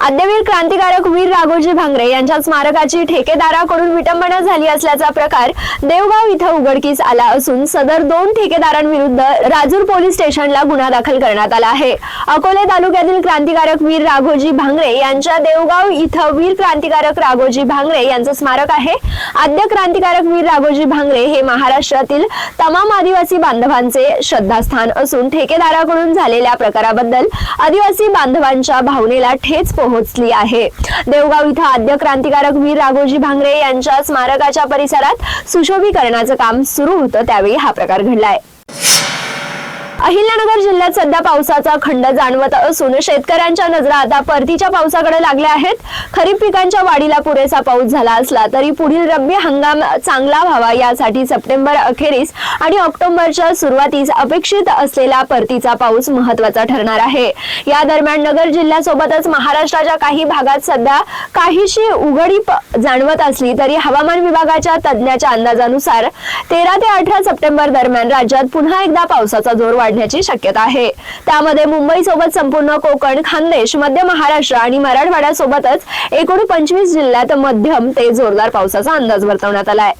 आद्यवीर क्रांतिकारक वीर राघोजी भांगरे यांच्या स्मारकाची ठेकेदाराकडून विटंबना झाली असल्याचा प्रकार देवगाव इथं उघडकीस आला असून सदर दोन ठेकेदारांविरुद्ध राजूर पोलीस स्टेशनला गुन्हा दाखल करण्यात आला आहे. अकोले तालुक्यातील क्रांतिकारक वीर राघोजी भांगरे यांच्या देवगाव इथं वीर क्रांतिकारक राघोजी भांगरे यांचं स्मारक आहे. आद्य क्रांतिकारक वीर राघोजी भांगरे हे महाराष्ट्रातील तमाम आदिवासी बांधवांचे श्रद्धास्थान असून ठेकेदाराकडून झालेल्या प्रकाराबद्दल आदिवासी बांधवांच्या भावनेला ठेच पोहोचली आहे. देवगाव इथं आद्य क्रांतिकारक वीर राघोजी भांगरे यांच्या स्मारकाच्या परिसरात सुशोभीकरणाचं काम सुरू होतं त्यावेळी हा प्रकार घडलाय. अहिल्यानगर जिल्ह्यात सध्या पावसाचा खंड जाणवत असून शेतकऱ्यांच्या नजरा आता परतीच्या पावसाकडे लागल्या आहेत. खरीप पिकांच्या वाढीला पुरेसा पाऊस झाला असला तरी पुढील रब्बी हंगाम चांगला व्हावा यासाठी सप्टेंबर अखेरीस आणि ऑक्टोबरच्या सुरुवातीस अपेक्षित असलेला परतीचा पाऊस महत्त्वाचा ठरणार आहे. या दरम्यान नगर जिल्ह्यासोबतच महाराष्ट्राच्या काही भागात सध्या काहीशी उघडीप जाणवत असली तरी हवामान विभागाच्या तज्ज्ञाच्या अंदाजानुसार तेरा ते अठरा सप्टेंबर दरम्यान राज्यात पुन्हा एकदा पावसाचा जोर वाढण्याची शक्यता आहे. त्यामध्ये मुंबई सोबत संपूर्ण कोकण खानदेश मध्य महाराष्ट्र आणि मराठवाड्यासोबतच एकूण पंचवीस जिल्ह्यात मध्यम ते जोरदार पावसाचा अंदाज वर्तवण्यात आलाय.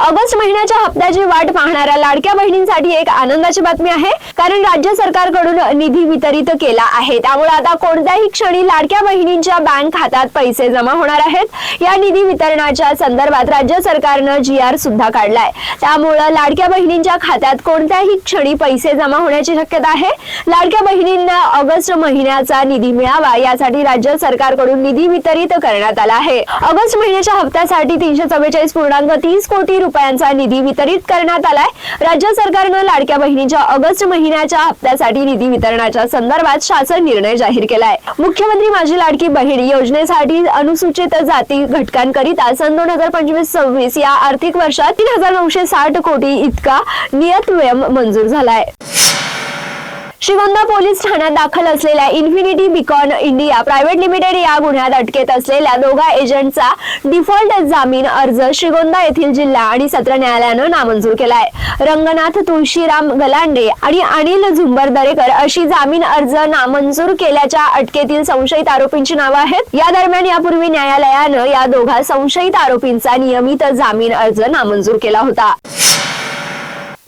ऑगस्ट महिन्याच्या हप्त्याची वाट पाहणाऱ्या लाडक्या बहिणींसाठी एक आनंदाची बातमी आहे. कारण राज्य सरकारकडून निधी वितरित केला आहे. त्यामुळे आता कोणत्याही क्षणी लाडक्या बहिणींच्या बँक खात्यात पैसे जमा होणार आहेत. या निधी वितरणाच्या संदर्भात राज्य सरकारनं जी आर सुद्धा काढलाय. त्यामुळं लाडक्या बहिणींच्या खात्यात कोणत्याही क्षणी पैसे जमा होण्याची शक्यता आहे. लाडक्या बहिणींना ऑगस्ट महिन्याचा निधी मिळावा यासाठी राज्य सरकारकडून निधी वितरित करण्यात आला आहे. ऑगस्ट महिन्याच्या हप्त्यासाठी तीनशे चव्वेचाळीस पूर्णांक तीस कोटी रुपयांचा निधी वितरित करण्यात आलाय. राज्य सरकारनं लाडक्या बहिणीच्या ऑगस्ट महिन्याच्या हप्त्यासाठी निधी वितरणाच्या संदर्भात शासन निर्णय जाहीर केलाय. मुख्यमंत्री माझी लाडकी बहीण योजनेसाठी अनुसूचित जाती घटकांकरिता सन दोन हजार पंचवीस सव्वीस या आर्थिक वर्षात तीन हजार नऊशे साठ कोटी इतका नियत व्यय मंजूर झालाय. श्रीगोंदा पोलीस ठाण्यात दाखल असलेल्या Infinity Beacon India private limited या गुन्ह्यात अटकेत असलेल्या दोघा एजंटचा डिफॉल्ट जामीन अर्ज श्रीगोंदा येथील जिल्हा आणि सत्र न्यायालयानं नामंजूर केलाय. रंगनाथ तुळशीराम गलांडे आणि अनिल झुंबर दरेकर अशी जामीन अर्ज नामंजूर केल्याच्या अटकेतील संशयित आरोपींची नावं आहेत. या दरम्यान यापूर्वी न्यायालयानं या दोघा संशयित आरोपींचा नियमित जामीन अर्ज नामंजूर केला होता.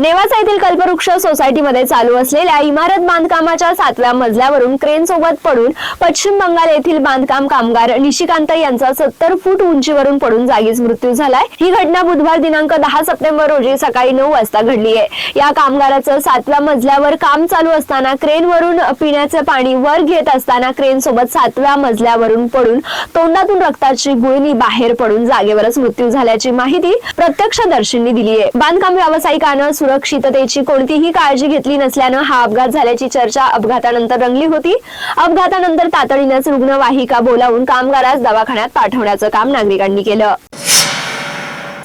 नेवासा येथील कल्पवृक्ष सोसायटीमध्ये चालू असलेल्या इमारत बांधकामाच्या सातव्या मजल्यावरून क्रेन सोबत पडून पश्चिम बंगाल येथील बांधकाम कामगार निशिकांत यांचा सत्तर फूट उंचीवरून पडून जागीच मृत्यू झालाय. ही घटना बुधवार दिनांक दहा सप्टेंबर रोजी सकाळी नऊ वाजता घडली आहे. या कामगाराचं सातव्या मजल्यावर काम चालू असताना क्रेनवरून पिण्याचं पाणी वर घेत असताना क्रेन सोबत सातव्या मजल्यावरून पडून तोंडातून रक्ताची गुळणी बाहेर पडून जागेवरच मृत्यू झाल्याची माहिती प्रत्यक्षदर्शींनी दिली आहे. बांधकाम व्यावसायिकानं सुरक्षिततेची कोणतीही काळजी घेतली नसल्यानं हा अपघात झाल्याची चर्चा अपघातानंतर रंगली होती. अपघातानंतर तातडीनंच रुग्णवाहिका बोलावून कामगारास दवाखान्यात पाठवण्याचं काम नागरिकांनी केलं.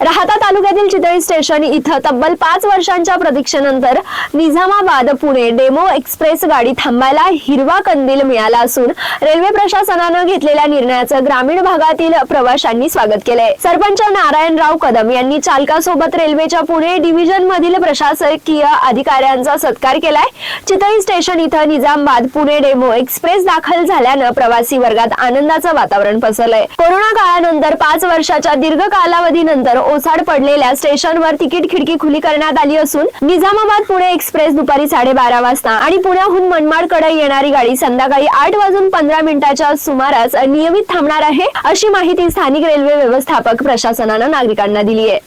राहता तालुक्यातील चितळी स्टेशन इथं तब्बल पाच वर्षांच्या प्रतीक्षेनंतर निझामाबाद पुणे डेमो एक्सप्रेस गाडी थांबायला हिरवा कंदील मिळाला असून रेल्वे प्रशासनानं घेतलेल्या निर्णयाचं ग्रामीण भागातील प्रवाशांनी स्वागत केलंय. सरपंच नारायणराव कदम यांनी चालकासोबत रेल्वेच्या पुणे डिव्हिजन मधील प्रशासकीय अधिकाऱ्यांचा सत्कार केलाय. चितळी स्टेशन इथं निजामाबाद पुणे डेमो एक्सप्रेस दाखल झाल्यानं प्रवासी वर्गात आनंदाचं वातावरण पसरलंय. कोरोना काळानंतर पाच वर्षाच्या दीर्घ कालावधीनंतर ओसाड पडलेल्या स्टेशनवर तिकीट खिडकी खुली करण्यात आली असून निजामाबाद पुणे एक्सप्रेस दुपारी साडेबारा वाजता आणि पुण्याहून मनमाडकडे येणारी गाडी संध्याकाळी आठ वाजून पंधरा मिनिटाच्या सुमारास नियमित थांबणार आहे अशी माहिती स्थानिक रेल्वे व्यवस्थापक प्रशासनानं नागरिकांना दिली आहे.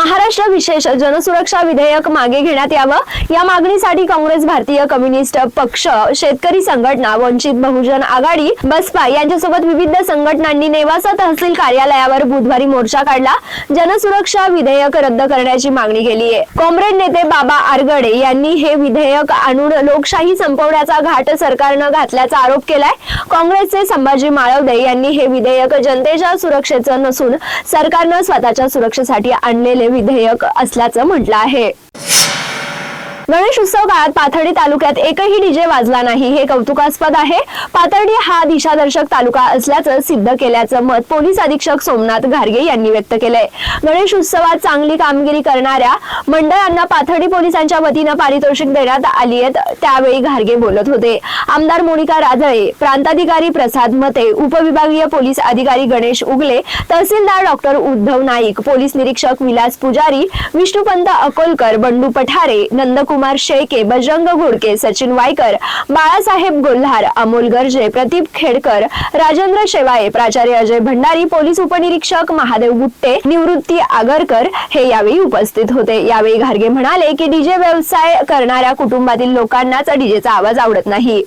महाराष्ट्र विशेष जनसुरक्षा विधेयक मागे घेण्यात यावं. या मागणीसाठी काँग्रेस भारतीय कम्युनिस्ट पक्ष शेतकरी संघटना वंचित बहुजन आघाडी बसपा यांच्यासोबत विविध संघटनांनी नेवासा तहसील कार्यालयावर बुधवारी मोर्चा काढला. जनसुरक्षा विधेयक रद्द करण्याची मागणी केली आहे कॉम्रेड नेते बाबा आरगडे यांनी हे विधेयक आणून लोकशाही संपवण्याचा घाट सरकारनं घातल्याचा आरोप केलाय. काँग्रेसचे संभाजी माळवदे यांनी हे विधेयक जनतेच्या सुरक्षेचं नसून सरकारनं स्वतःच्या सुरक्षेसाठी आणलेले विधेयक असल्याचं म्हटलं आहे. गणेश उत्सव काळात पाथर्डी तालुक्यात एकही डीजे वाजला नाही. हे कौतुकास्पद आहे. पाथर्डी हा दिशादर्शक तालुका असल्याचं सिद्ध केल्याचं मत पोलीस अधीक्षक सोमनाथ घारगे यांनी व्यक्त केलंय. गणेश उत्सवात चांगली कामगिरी करणाऱ्या मंडळांना पाथर्डी पोलिसांच्या वतीनं पारितोषिक देण्यात आली आहेत त्यावेळी घारगे बोलत होते. आमदार मोनिका राधळे प्रांताधिकारी प्रसाद मते उपविभागीय पोलीस अधिकारी गणेश उगले तहसीलदार डॉक्टर उद्धव नाईक पोलीस निरीक्षक विलास पुजारी विष्णुपंत अकोलकर बंडू पठारे नंदकुमार शेळके बजरंग घोडके सचिन वायकर बाळासाहेब गोल्हार अमोल गर्जे प्रदीप खेडकर राजेंद्र शेवाळे प्राचार्य अजय भंडारी पोलीस उपनिरीक्षक महादेव गुट्टे निवृत्ती आगरकर हे यावेळी उपस्थित होते. यावेळी घारगे म्हणाले की डीजे व्यवसाय करणाऱ्या कुटुंबातील लोकांनाच डीजेचा आवाज आवडत नाही.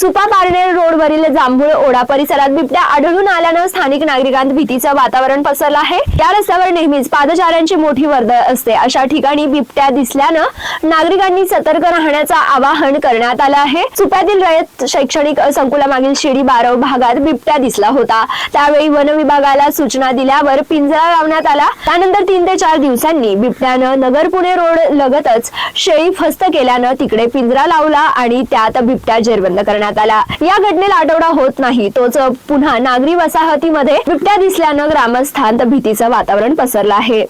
सुपा पारनेर रोडवरील जांभूळ ओढा परिसरात बिबट्या आढळून आल्यानं स्थानिक नागरिकांत भीतीचं वातावरण पसरलं आहे. या रस्त्यावर नेहमीच पादचाऱ्यांची मोठी वर्दळ असते. अशा ठिकाणी बिबट्या दिसल्यानं नागरिकांनी सतर्क राहण्याचं आवाहन करण्यात आलं आहे. सुप्यातील रयत शैक्षणिक संकुलामागील शिडी बारव भागात बिबट्या दिसला होता. त्यावेळी वन विभागाला सूचना दिल्यावर पिंजरा लावण्यात आला. त्यानंतर तीन ते चार दिवसांनी बिबट्यानं नगर पुणे रोड लगतच शेळी फस्त केल्यानं तिकडे पिंजरा लावला आणि त्यात बिबट्या जेरबंद करण्यात आला. या घटनेला आठवडा होत नाही. तोच पुन्हा नागरी वसाहतीमध्ये बिबट्या दिसल्यानं ग्रामस्थांत भीतीचं वातावरण पसरलं आहे.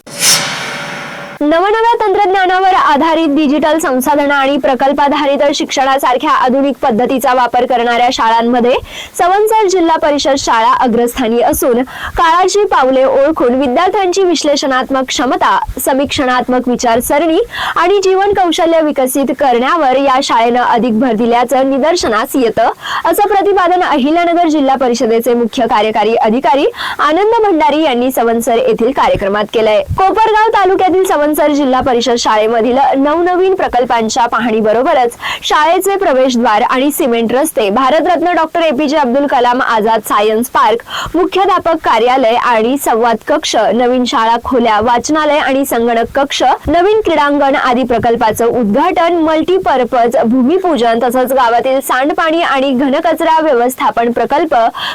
नवनव्या तंत्रज्ञानावर आधारित डिजिटल संसाधनं आणि प्रकल्पाधारित शिक्षणासारख्या आधुनिक पद्धतीचा वापर करणाऱ्या शाळांमध्ये सवंसर जिल्हा परिषद शाळा अग्रस्थानी असून काळाची पावले ओळखून विद्यार्थ्यांची विश्लेषणात्मक क्षमता समीक्षणात्मक विचारसरणी आणि जीवन कौशल्य विकसित करण्यावर या शाळेनं अधिक भर दिल्याचं निदर्शनास येतं असं प्रतिपादन अहिल्यानगर जिल्हा परिषदेचे मुख्य कार्यकारी अधिकारी आनंद भंडारी यांनी सवंसर येथील कार्यक्रमात केलंय. कोपरगाव तालुक्यातील सवंसर जिल्हा परिषद शाळेमधील नवनवीन प्रकल्पांच्या पाहणीबरोबरच शाळेचे प्रवेशद्वार आणि सिमेंट रस्ते Bharat Ratna doctor APJ Abdul Kalam Azad science park मुख्याध्यापक कार्यालय आणि संवाद कक्ष नवीन शाळा खोल्या वाचनालय आणि संगणक कक्ष नवीन क्रीडांगण आदी प्रकल्पाचं उद्घाटन मल्टीपर्पज भूमिपूजन तसंच गावातील सांडपाणी आणि घनकचरा व्यवस्थापन प्रकल्प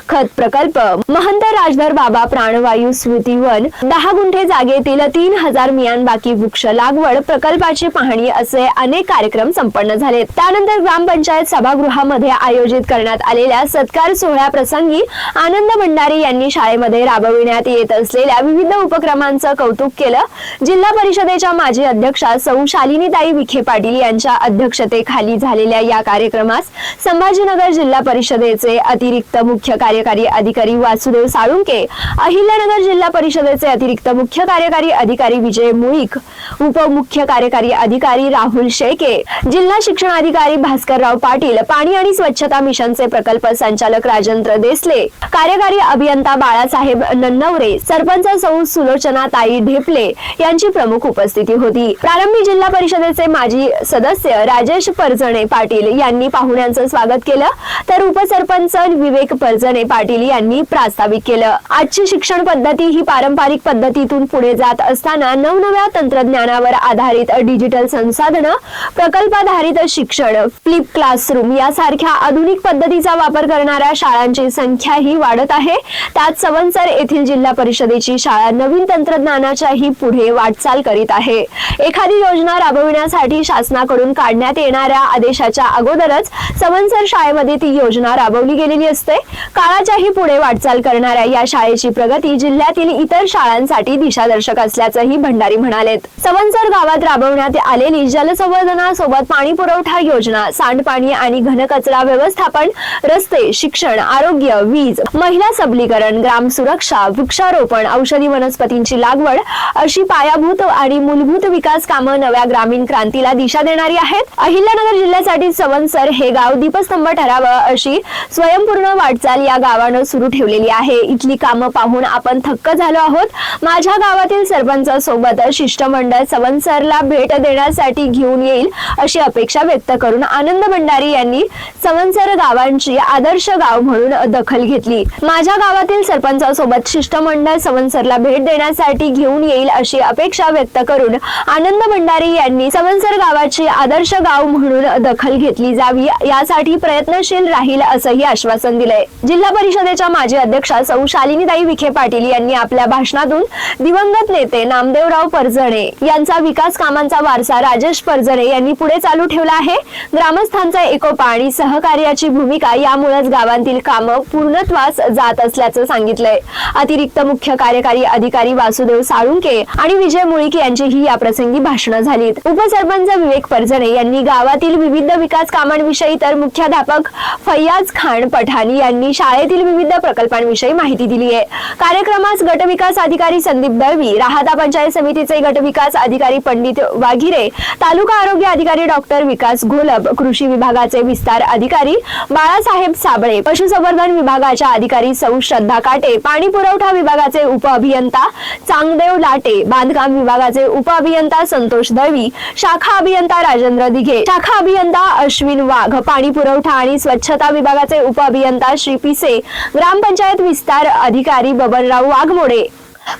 खत प्रकल्प महंत राजधर बाबा प्राणवायू स्मृती वन दहा गुंठे जागेतील तीन हजार मियान बाकी मियानबाकी वृक्ष लागवड प्रकल्पाची पाहणी असे अनेक कार्यक्रम संपन्न झाले. त्यानंतर ग्रामपंचायत सभागृहामध्ये आयोजित करण्यात आलेल्या सत्कार सोहळ्या प्रसंगी आनंद भंडारी यांनी शाळेमध्ये राबविण्यात येत असलेल्या विविध उपक्रमांचं कौतुक केलं. जिल्हा परिषदेच्या माजी अध्यक्षा सौ शालिनीताई विखे पाटील यांच्या अध्यक्षतेखाली झालेल्या या कार्यक्रमास संभाजीनगर जिल्हा परिषदेचे अतिरिक्त मुख्य कार्यकारी अधिकारी वासुदेव साळुंके अहिल्यानगर जिल्हा परिषदेचे अतिरिक्त मुख्य कार्यकारी अधिकारी विजय मुळीक उपमुख्य कार्यकारी अधिकारी राहुल शेके जिल्हा शिक्षणाधिकारी भास्करराव पाटील पाणी आणि स्वच्छता मिशनचे प्रकल्प संचालक राजेंद्र देसले कार्यकारी अभियंता बाळासाहेब नन्नवरे सरपंच सौ सुलोचना ताई ढेपले यांची प्रमुख उपस्थिती होती. प्रारंभी जिल्हा परिषदेचे माजी सदस्य राजेश परजणे पाटील यांनी पाहुण्यांचं स्वागत केलं तर उपसरपंच विवेक परजणे पाटील यांनी प्रास्ताविक केलं. आजची शिक्षण पद्धती ही पारंपरिक पद्धतीतून पुढे जात असताना नवनव्या तंत्रज्ञानावर आधारित डिजिटल संसाधनं प्रकल्पाधारित शिक्षण फ्लिप क्लासरूम यासारख्या आधुनिक पद्धतीचा वापर करणाऱ्या शाळांची संख्याही वाढत आहे. त्यात सवंसर येथील जिल्हा परिषदेची शाळा नवीन तंत्रज्ञानाच्याही पुढे वाटचाल करीत आहे. एखादी योजना राबविण्यासाठी शासनाकडून काढण्यात येणाऱ्या आदेशाच्या अगोदरच सवंसर शाळेमध्ये ती योजना राबवली गेलेली असते. काळाच्याही पुढे वाटचाल करणाऱ्या या शाळेची प्रगती जिल्ह्यातील इतर शाळांसाठी दिशादर्शक असल्याचंही भंडारी म्हणाले. आलेत. सवनसर गावात राबवण्यात आलेली जलसंवर्धनासोबत पाणी पुरवठा योजना सांडपाणी आणि घनकचरा व्यवस्थापन रस्ते शिक्षण आरोग्य वीज महिला सबलीकरण ग्राम सुरक्षा वृक्षारोपण औषधी वनस्पतींची लागवड अशी पायाभूत आणि मूलभूत विकास कामं नव्या ग्रामीण क्रांतीला दिशा देणारी आहेत. अहिल्यानगर जिल्ह्यासाठी सवनसर हे गाव दीपस्तंभ ठरावं अशी स्वयंपूर्ण वाटचाल या गावानं सुरू ठेवलेली आहे. इथली कामं पाहून आपण थक्क झालो आहोत. माझ्या गावातील सरपंच सोबत शिष्टमंडळ सवनसरला भेट देण्यासाठी घेऊन येईल अशी अपेक्षा व्यक्त करून आनंद भंडारी यांनी सवनसर गावांची आदर्श गाव म्हणून दखल घेतली. माझ्या गावातील सरपंचासोबत शिष्टमंडळ सवनसरला भेट देण्यासाठी घेऊन येईल अशी अपेक्षा व्यक्त करून आनंद भंडारी यांनी सवनसर गावाची आदर्श गाव म्हणून दखल घेतली जावी यासाठी प्रयत्नशील राहील असंही आश्वासन दिलंय. जिल्हा परिषदेच्या माजी अध्यक्षा सौ शालिनीताई विखे पाटील यांनी आपल्या भाषणातून दिवंगत नेते नामदेवराव परजणे यांचा विकास कामांचा वारसा राजेश परजणे यांनी पुढे चालू ठेवला आहे. ग्रामस्थांचा एकोपा आणि सहकार्याची भूमिका यामुळेच गावांतील कामं पूर्णत्वास जात असल्याचं सांगितलंय. अतिरिक्त मुख्य कार्यकारी अधिकारी वासुदेव साळुंके आणि विजय मुळीक यांचीही या प्रसंगी भाषणं झालीत. उपसरपंच विवेक परजणे यांनी गावातील विविध विकास कामांविषयी तर मुख्याध्यापक फैयाज खान पठाणी यांनी शाळेतील विविध प्रकल्पांविषयी माहिती दिली आहे कार्यक्रमास गटविकास अधिकारी संदीप दळवी राहता पंचायत समितीचे गट गटविकास अधिकारी पंडित वाघिरे तालुका आरोग्य अधिकारी डॉक्टर विकास घोलप कृषी विभागाचे विस्तार अधिकारी बाळासाहेब साबळे पशुसंवर्धन विभागाच्या अधिकारी सौ श्रद्धा काटे पाणी पुरवठा विभागाचे उप अभियंता चांगदेव लाटे बांधकाम विभागाचे उप अभियंता संतोष दळवी शाखा अभियंता राजेंद्र दिघे शाखा अभियंता अश्विन वाघ पाणी पुरवठा आणि स्वच्छता विभागाचे उप अभियंता श्री पिसे ग्रामपंचायत विस्तार अधिकारी बबनराव वाघमोडे.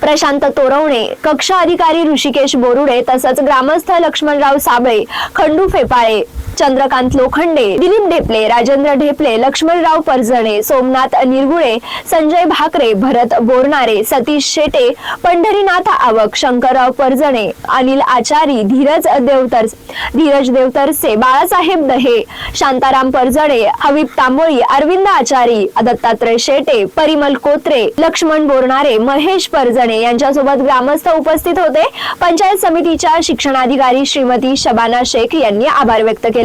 प्रशांत तोरवणे कक्ष अधिकारी ऋषिकेश बोरुडे तसंच ग्रामस्थ लक्ष्मणराव साबळे खंडू फेपाळे चंद्रकांत लोखंडे दिलीप ढेपले राजेंद्र ढेपले लक्ष्मणराव परजणे सोमनाथ निरगुळे संजय भाकरे भरत बोरणारे सतीश शेटे पंढरीनाथ आवक शंकरराव परजणे अनिल आचारी धीरज देवतर धीरज देवतरसे बाळासाहेब दहे शांताराम परजणे हबीब तांबोळी अरविंद आचारी दत्तात्रय शेटे परिमल कोत्रे लक्ष्मण बोरणारे महेश परजणे यांच्यासोबत ग्रामस्थ उपस्थित होते. पंचायत समितीच्या शिक्षणाधिकारी श्रीमती शबाना शेख यांनी आभार व्यक्त केले.